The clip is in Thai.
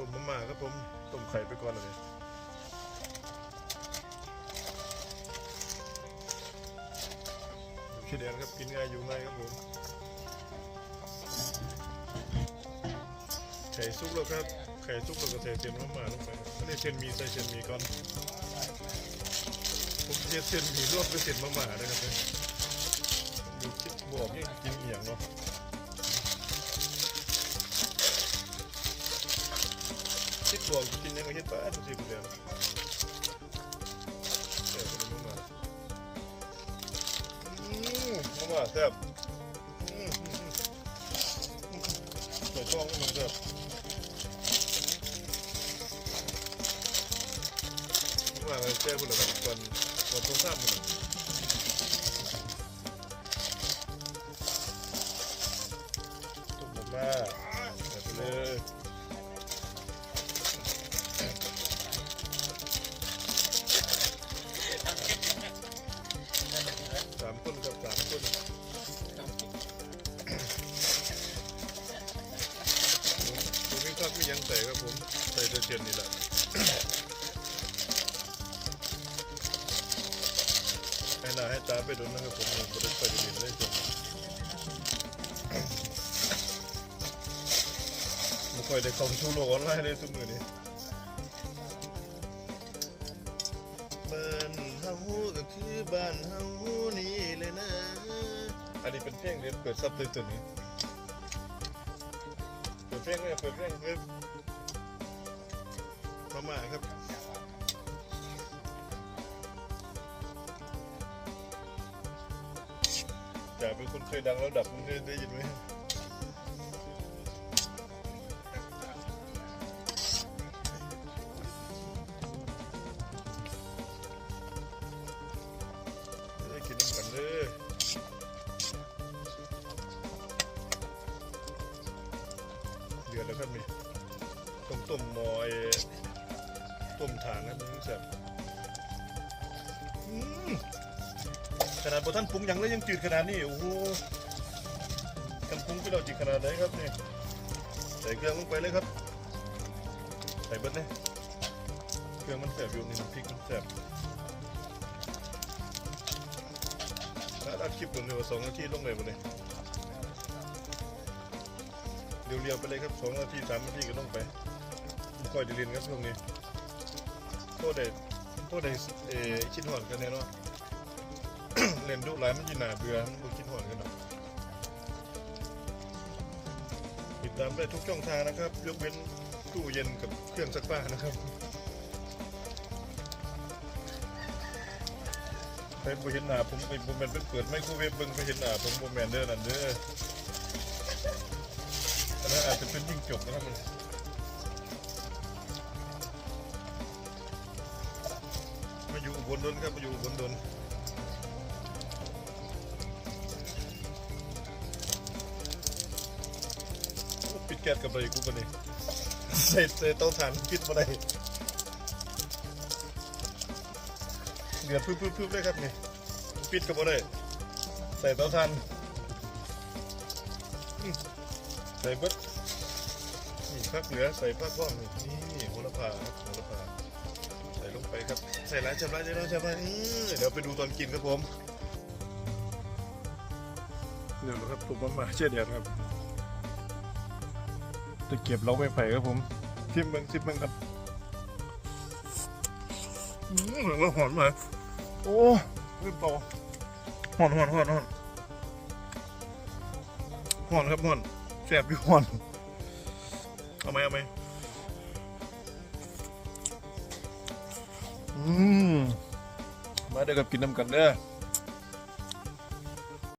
ต้มมาม่าครับผมต้มไข่ไปก่อนเลยขี้แดงครับกินง่ายอยู่ง่ายครับผมไข่ซุกแล้วครับไข่ซุกแล้วก็ใส่เส้นมาม่าลงไปอันนี้เส้นมีใส่เส้นมีก่อนผมเฮ็ดเส้นมีรวมกับเส้นมาม่าเลยครับดูคิดบอกนี่กินเอียงเนาะ คิดบอกกินยังไงคิดป้าทุกทีทุกเดือนแซ่บเป็นมาอืมมาม่าแซ่บอืมใส่ช่องมันแซ่บมาม่าแซ่บคนละแบบก่อนก่อนตรงข้ามมันต้ม ยังใส่ครับผมใส่เดอเจนนี่แหละให้หน้าให้ตาไปดนนะครับผมไม่ได้ไปเรียนเลยจนไม่ค่อยได้เข้าสู่โลกออนไลน์เลยทุกมือนี้บ้านเฮาก็คือบ้านเฮานี่เลยนะ อันนี้เป็นเพลงเรียนเปิดซับตัวตัวนี้ ดเพลงเลยเปิดเพลงเว็บพม่าครับอยากเป็นคนเคยดังแล้วดับมึงได้ยินไหม แล้วครับนี่ต้มต้มหมอยต้มถ่านนะมึงแซ่บขนาดบท่านปรุงยังแล้วยังจืดขนาดนี้โอ้โหกันปรุงที่เราจืดขนาดไหนครับนี่ใส่เครื่องลงไปเลยครับ ใส่เบิดเลยเครื่องมันแซ่บอยู่นี่น้ำพริกมันแซ่บแล้วอัดคลิปผมเดียวสองนาทีลงเลยหมดเลย เรียวๆไปเลยครับสองนาทีสามนาทีก็ลงไปค่อยได้เรียนครับช่วงนี้โทษได้โทษได้เออคิดหอดกันแน่นาะเล่นดุร้ายมันจีน่าเบื่อมันบ่คิดหอดกันเนาะติดตามได้ทุกช่องทางนะครับ ยกเว้นตู้เย็นกับเครื่องซักผ้านะครับไปบเห็นหน้าผมไปบแมนไปเปิดไมโครเวฟเบิ่งไปเห็นหน้าผมบ่แมนเด้อนั่นเด้อ อันนั้นอาจจะเป็นยิ่งจบนะครับมันมาอยู่อุบนดนครับมาอยู่อุบนดนโอ้ปิดแก๊สกับอะไรกูปะนี่ใส่ใส่เตาถ่านปิดบ่ได้เดือดพึบๆๆเลยครับนี่ปิดกับบ่ได้ใส่เตาถ่าน ใส่เบิดนี่พักเหลือใส่พักว่างนี่นี่โหระพาครับโหระพาใส่ลงไปครับ ใส่หลายชำระใจน้อยชำระอื้อเดี๋ยวไปดูตอนกินครับผมเดี๋ยวนะครับผมมามาเชื่อเดียนครับจะเก็บเราไม่ไผ่ครับผมชิมเบิ้งชิมเบิ้งครับอืมแล้วหอมมาโอ้ลืมต่อห่อนหอนหอนหอนหอนครับหอน แสบอยู่หอนเอาไหมเอาไหมอืมมาเดี๋ยวกับกินน้ำกันเด้อ